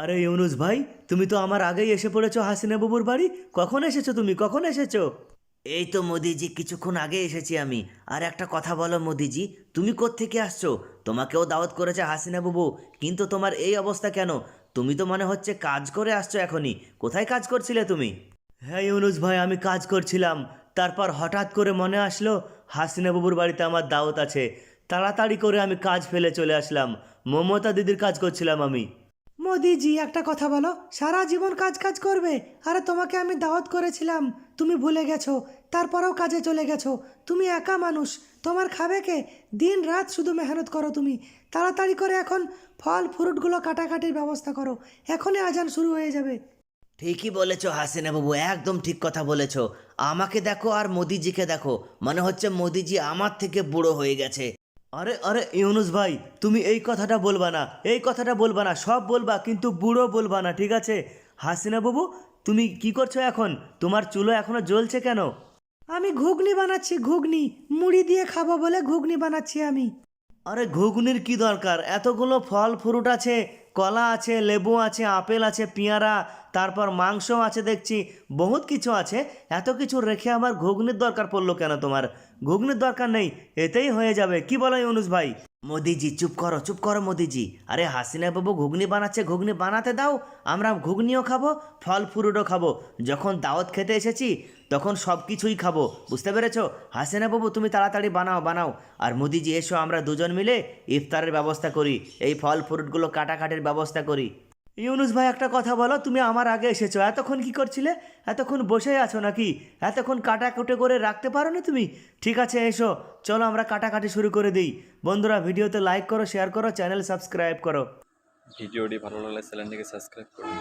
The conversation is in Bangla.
আরে ইউনুস ভাই তুমি তো আমার আগেই এসে পড়েছো হাসিনা বাবুর বাড়ি? কখন এসেছ তুমি? কখন এসেছ? এই তো মোদিজি কিছুক্ষণ আগে এসেছি আমি। আর একটা কথা বলো মোদিজি তুমি কোত্থেকে আসছো? তোমাকেও দাওয়াত করেছে হাসিনা বাবু। কিন্তু তোমার এই অবস্থা কেন? তুমি তো মনে হচ্ছে কাজ করে আসছো এখনই। কোথায় কাজ করছিলে তুমি? হ্যাঁ ইউনুস ভাই আমি কাজ করছিলাম। তারপর হঠাৎ করে মনে আসলো হাসিনা বাবুর বাড়িতে আমার দাওয়াত আছে। তাড়াতাড়ি করে আমি কাজ ফেলে চলে আসলাম। মমতা দিদির কাজ করছিলাম আমি। মোদিজি, একটা কথা বলো। সারা জীবন কাজ কাজ করবে। আরে তোমাকে আমি দাওয়াত করেছিলাম। তুমি ভুলে গেছো। তারপরেও কাজে চলে গেছো। তুমি একা মানুষ। তোমার খাবে কে? দিন রাত শুধু মেহনত করো তুমি। তাড়াতাড়ি করে এখন ফল, ফ্রুটগুলো কাটাকাটির ব্যবস্থা করো। এখনই আজান শুরু হয়ে যাবে। ঠিকই বলেছ হাসিনা বাবু একদম ঠিক কথা বলেছ। আমাকে দেখো আর মোদিজিকে দেখো। মনে হচ্ছে মোদিজি আমার থেকে বুড়ো হয়ে গেছে। আরে আরে ইউনুস ভাই তুমি এই কথাটা বলবা না। এই কথাটা বলবা না। সব বলবা কিন্তু বুড়ো বলবা না ঠিক আছে? হাসিনা বাবু তুমি কি করছ এখন? তোমার চুলো এখনও জ্বলছে কেন? আমি ঘুগনি বানাচ্ছি ঘুগনি। মুড়ি দিয়ে খাব বলে ঘুগনি বানাচ্ছি আমি। আরে ঘুগনির কি দরকার? এতগুলো ফল ফ্রুট আছে। কলা আছে, লেবু আছে, আপেল আছে, পেয়ারা, তারপর মাংস আছে দেখছি, বহুত কিছু আছে। এত কিছু রেখে আমার ঘুগনির দরকার পড়ল কেন তোমার? ঘুগনির দরকার নেই, এতেই হয়ে যাবে। কি বলো ইউনুস ভাই? মোদিজি চুপ করো চুপ করো মোদিজি আরে হাসিনা বাবু ঘুগনি বানাচ্ছে ঘুগনি বানাতে দাও আমরা ঘুগনিও খাব ফল ফ্রুটও খাব যখন দাওয়াত খেতে এসেছি তখন সব কিছুই খাব বুঝতে পেরেছ হাসিনা বাবু তুমি তাড়াতাড়ি বানাও বানাও আর মোদিজি, এসো, আমরা দুজন মিলে ইফতারের ব্যবস্থা করি। এই ফল, ফ্রুটগুলো কাটাকাটির ব্যবস্থা করি। ইউনুস ভাই, একটা কথা বলো, তুমি আমার আগে এসেছ। এতক্ষণ কি করছিলে? এতক্ষণ বসে আছো নাকি? এতক্ষণ কাটাকুটে করে রাখতে পারো না তুমি? ঠিক আছে, এসো। চলো আমরা কাটাকাটি শুরু করে দিই। বন্ধুরা, ভিডিওতে লাইক করো শেয়ার করো চ্যানেল সাবস্ক্রাইব করো। ভিডিওটি ভালো লাগলে চ্যানেলটিকে সাবস্ক্রাইব করুন